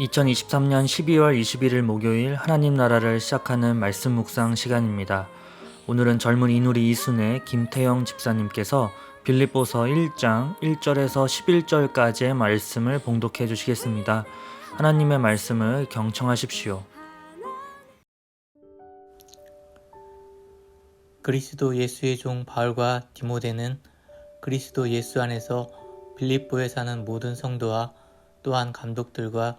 2023년 12월 21일 목요일 하나님 나라를 시작하는 말씀 묵상 시간입니다. 오늘은 젊은 이누리 이순의 김태영 집사님께서 빌립보서 1장 1절에서 11절까지의 말씀을 봉독해 주시겠습니다. 하나님의 말씀을 경청하십시오. 그리스도 예수의 종 바울과 디모데는 그리스도 예수 안에서 빌립보에 사는 모든 성도와 또한 감독들과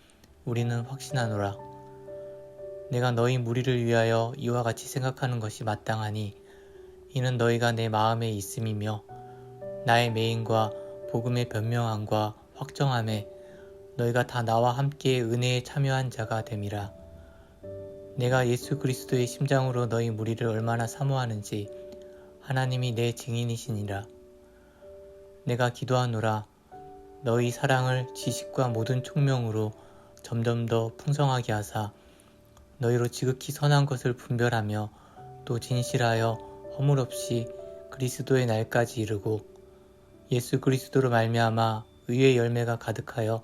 우리는 확신하노라. 내가 너희 무리를 위하여 이와 같이 생각하는 것이 마땅하니 이는 너희가 내 마음에 있음이며 나의 메인과 복음의 변명함과 확정함에 너희가 다 나와 함께 은혜에 참여한 자가 됨이라. 내가 예수 그리스도의 심장으로 너희 무리를 얼마나 사모하는지 하나님이 내 증인이시니라. 내가 기도하노라. 너희 사랑을 지식과 모든 총명으로 점점 더 풍성하게 하사 너희로 지극히 선한 것을 분별하며 또 진실하여 허물 없이 그리스도의 날까지 이르고 예수 그리스도로 말미암아 의의 열매가 가득하여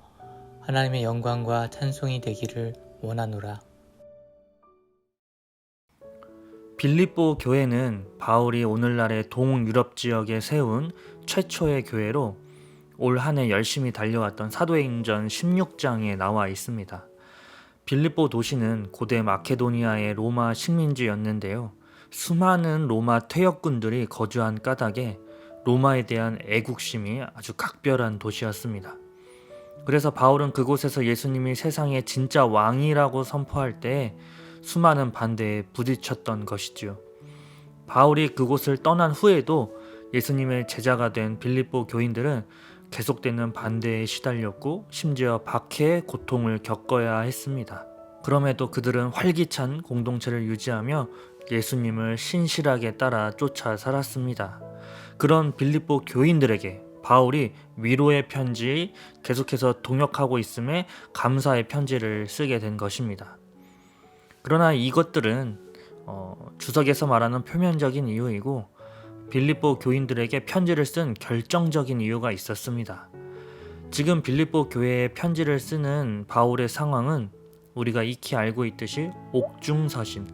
하나님의 영광과 찬송이 되기를 원하노라. 빌립보 교회는 바울이 오늘날의 동유럽 지역에 세운 최초의 교회로 올 한 해 열심히 달려왔던 사도행전 16장에 나와 있습니다. 빌립보 도시는 고대 마케도니아의 로마 식민지였는데요. 수많은 로마 퇴역군들이 거주한 까닭에 로마에 대한 애국심이 아주 각별한 도시였습니다. 그래서 바울은 그곳에서 예수님이 세상의 진짜 왕이라고 선포할 때 수많은 반대에 부딪혔던 것이지요. 바울이 그곳을 떠난 후에도 예수님의 제자가 된 빌립보 교인들은 계속되는 반대에 시달렸고 심지어 박해의 고통을 겪어야 했습니다. 그럼에도 그들은 활기찬 공동체를 유지하며 예수님을 신실하게 따라 쫓아 살았습니다. 그런 빌립보 교인들에게 바울이 위로의 편지 계속해서 동역하고 있음에 감사의 편지를 쓰게 된 것입니다. 그러나 이것들은 어, 주석에서 말하는 표면적인 이유이고 빌립보 교인들에게 편지를 쓴 결정적인 이유가 있었습니다. 지금 빌립보 교회에 편지를 쓰는 바울의 상황은 우리가 익히 알고 있듯이 옥중서신,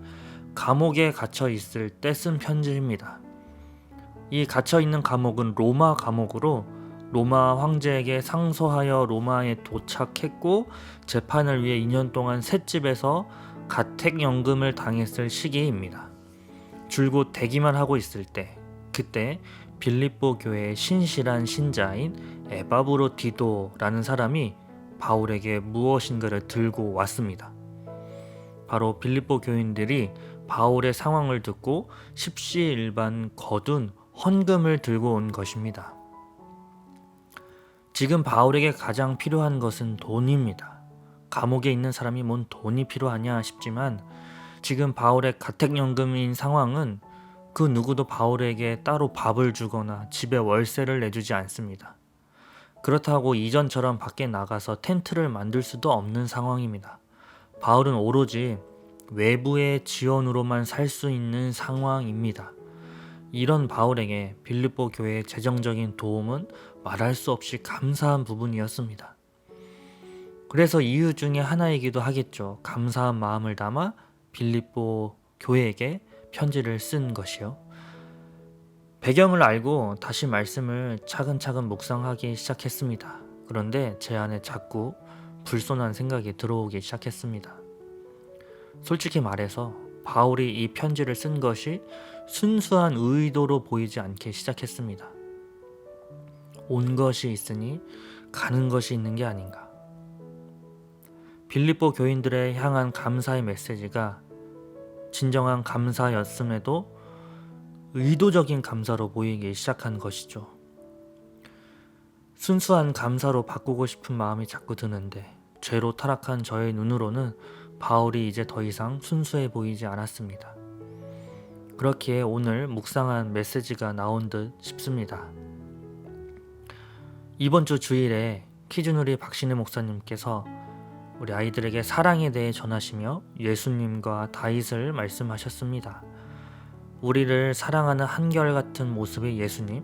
감옥에 갇혀 있을 때 쓴 편지입니다. 이 갇혀 있는 감옥은 로마 감옥으로 로마 황제에게 상소하여 로마에 도착했고 재판을 위해 2년 동안 셋집에서 가택연금을 당했을 시기입니다. 줄곧 대기만 하고 있을 때 그때 빌립보 교회의 신실한 신자인 에바브로디도라는 사람이 바울에게 무엇인가를 들고 왔습니다. 바로 빌립보 교인들이 바울의 상황을 듣고 십시일반 거둔 헌금을 들고 온 것입니다. 지금 바울에게 가장 필요한 것은 돈입니다. 감옥에 있는 사람이 뭔 돈이 필요하냐 싶지만 지금 바울의 가택연금인 상황은 그 누구도 바울에게 따로 밥을 주거나 집에 월세를 내주지 않습니다. 그렇다고 이전처럼 밖에 나가서 텐트를 만들 수도 없는 상황입니다. 바울은 오로지 외부의 지원으로만 살 수 있는 상황입니다. 이런 바울에게 빌립보 교회의 재정적인 도움은 말할 수 없이 감사한 부분이었습니다. 그래서 이유 중에 하나이기도 하겠죠. 감사한 마음을 담아 빌립보 교회에게 편지를 쓴 것이요. 배경을 알고 다시 말씀을 차근차근 묵상하기 시작했습니다. 그런데 제 안에 자꾸 불손한 생각이 들어오기 시작했습니다. 솔직히 말해서 바울이 이 편지를 쓴 것이 순수한 의도로 보이지 않게 시작했습니다. 온 것이 있으니 가는 것이 있는 게 아닌가. 빌립보 교인들의 향한 감사의 메시지가 진정한 감사였음에도 의도적인 감사로 보이기 시작한 것이죠. 순수한 감사로 바꾸고 싶은 마음이 자꾸 드는데 죄로 타락한 저의 눈으로는 바울이 이제 더 이상 순수해 보이지 않았습니다. 그렇기에 오늘 묵상한 메시지가 나온 듯 싶습니다. 이번 주 주일에 키즈누리 박신혜 목사님께서 우리 아이들에게 사랑에 대해 전하시며 예수님과 다윗을 말씀하셨습니다. 우리를 사랑하는 한결같은 모습의 예수님.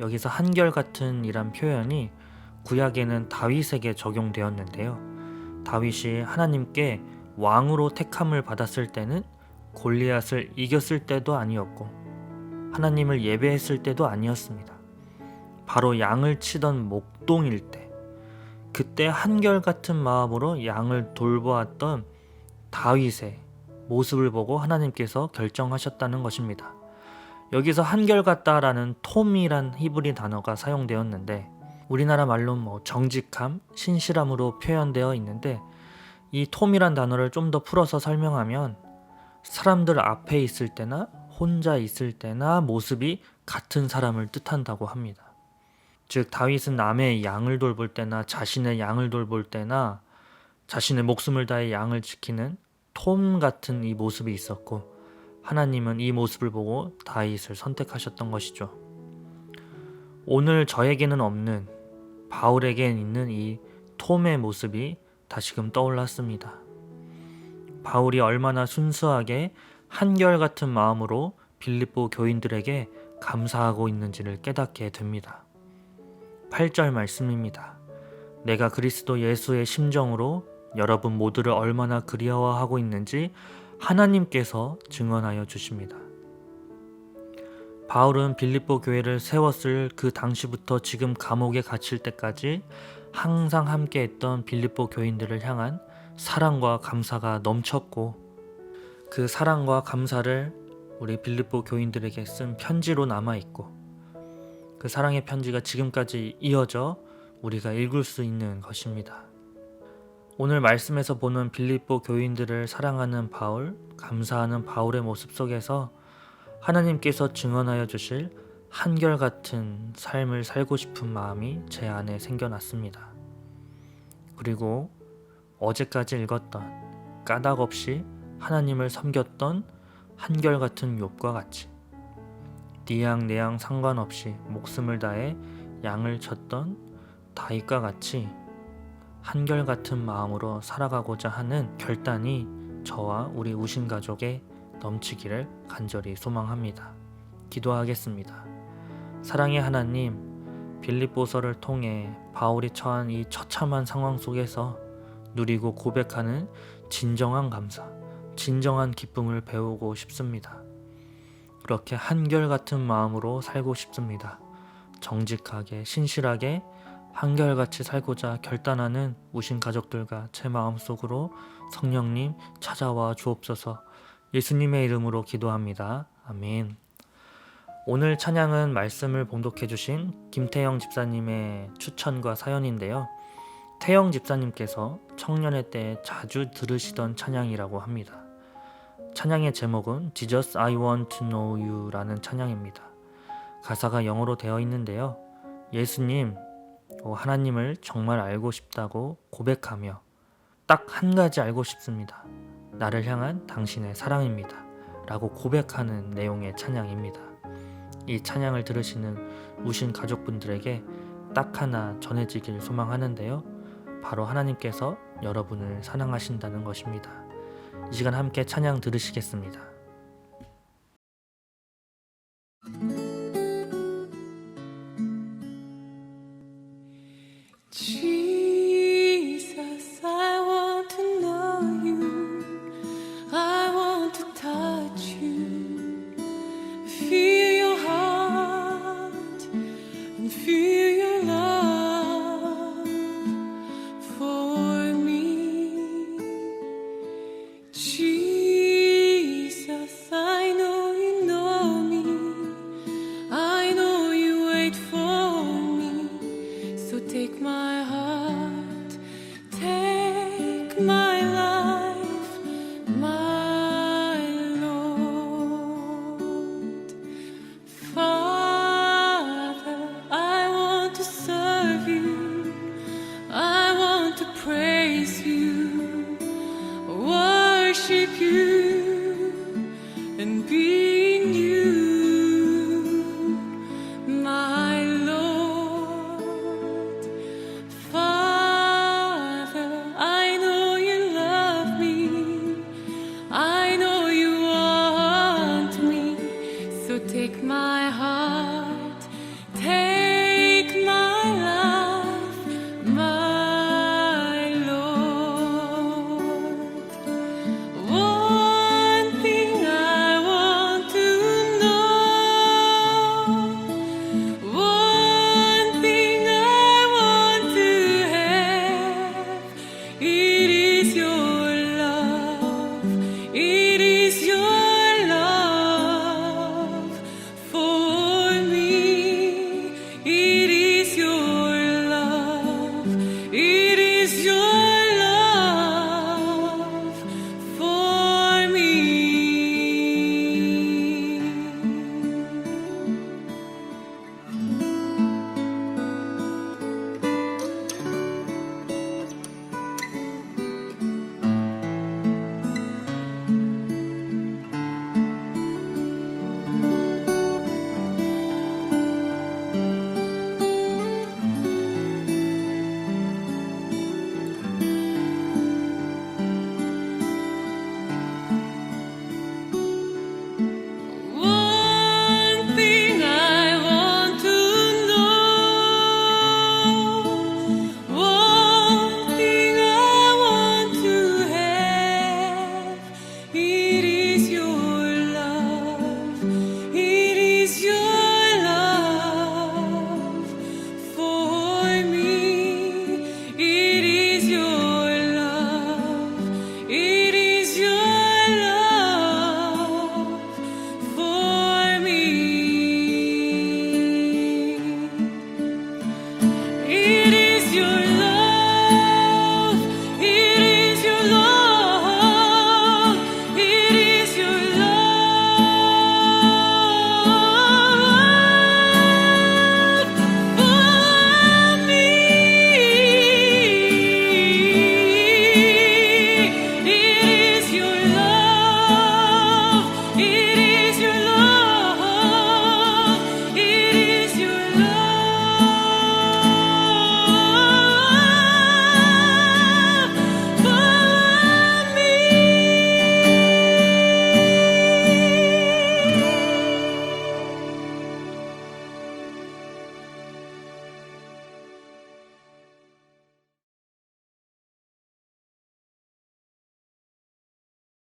여기서 한결같은 이란 표현이 구약에는 다윗에게 적용되었는데요. 다윗이 하나님께 왕으로 택함을 받았을 때는 골리앗을 이겼을 때도 아니었고 하나님을 예배했을 때도 아니었습니다. 바로 양을 치던 목동일 때 그때 한결같은 마음으로 양을 돌보았던 다윗의 모습을 보고 하나님께서 결정하셨다는 것입니다. 여기서 한결같다라는 톰이란 히브리 단어가 사용되었는데 우리나라 말로 뭐 정직함, 신실함으로 표현되어 있는데 이 톰이란 단어를 좀 더 풀어서 설명하면 사람들 앞에 있을 때나 혼자 있을 때나 모습이 같은 사람을 뜻한다고 합니다. 즉 다윗은 남의 양을 돌볼 때나 자신의 양을 돌볼 때나 자신의 목숨을 다해 양을 지키는 톰 같은 이 모습이 있었고 하나님은 이 모습을 보고 다윗을 선택하셨던 것이죠. 오늘 저에게는 없는 바울에겐 있는 이 톰의 모습이 다시금 떠올랐습니다. 바울이 얼마나 순수하게 한결같은 마음으로 빌립보 교인들에게 감사하고 있는지를 깨닫게 됩니다. 8절 말씀입니다. 내가 그리스도 예수의 심정으로 여러분 모두를 얼마나 그리워하고 있는지 하나님께서 증언하여 주십니다. 바울은 빌립보 교회를 세웠을 그 당시부터 지금 감옥에 갇힐 때까지 항상 함께 했던 빌립보 교인들을 향한 사랑과 감사가 넘쳤고 그 사랑과 감사를 우리 빌립보 교인들에게 쓴 편지로 남아 있고 그 사랑의 편지가 지금까지 이어져 우리가 읽을 수 있는 것입니다. 오늘 말씀에서 보는 빌립보 교인들을 사랑하는 바울, 감사하는 바울의 모습 속에서 하나님께서 증언하여 주실 한결같은 삶을 살고 싶은 마음이 제 안에 생겨났습니다. 그리고 어제까지 읽었던 까닭 없이 하나님을 섬겼던 한결같은 욥과 같이 니양 내양 상관없이 목숨을 다해 양을 쳤던 다윗과 같이 한결같은 마음으로 살아가고자 하는 결단이 저와 우리 우신 가족에 넘치기를 간절히 소망합니다. 기도하겠습니다. 사랑의 하나님, 빌립보서를 통해 바울이 처한 이 처참한 상황 속에서 누리고 고백하는 진정한 감사, 진정한 기쁨을 배우고 싶습니다. 그렇게 한결같은 마음으로 살고 싶습니다. 정직하게, 신실하게, 한결같이 살고자 결단하는 우신 가족들과 제 마음속으로 성령님 찾아와 주옵소서 예수님의 이름으로 기도합니다. 아멘. 오늘 찬양은 말씀을 봉독해 주신 김태영 집사님의 추천과 사연인데요. 태영 집사님께서 청년의 때 자주 들으시던 찬양이라고 합니다. 찬양의 제목은 Jesus I Want to Know You라는 찬양입니다. 가사가 영어로 되어 있는데요. 예수님, 어, 하나님을 정말 알고 싶다고 고백하며 딱 한 가지 알고 싶습니다. 나를 향한 당신의 사랑입니다. 라고 고백하는 내용의 찬양입니다. 이 찬양을 들으시는 우신 가족분들에게 딱 하나 전해지길 소망하는데요. 바로 하나님께서 여러분을 사랑하신다는 것입니다. 이 시간 함께 찬양 들으시겠습니다.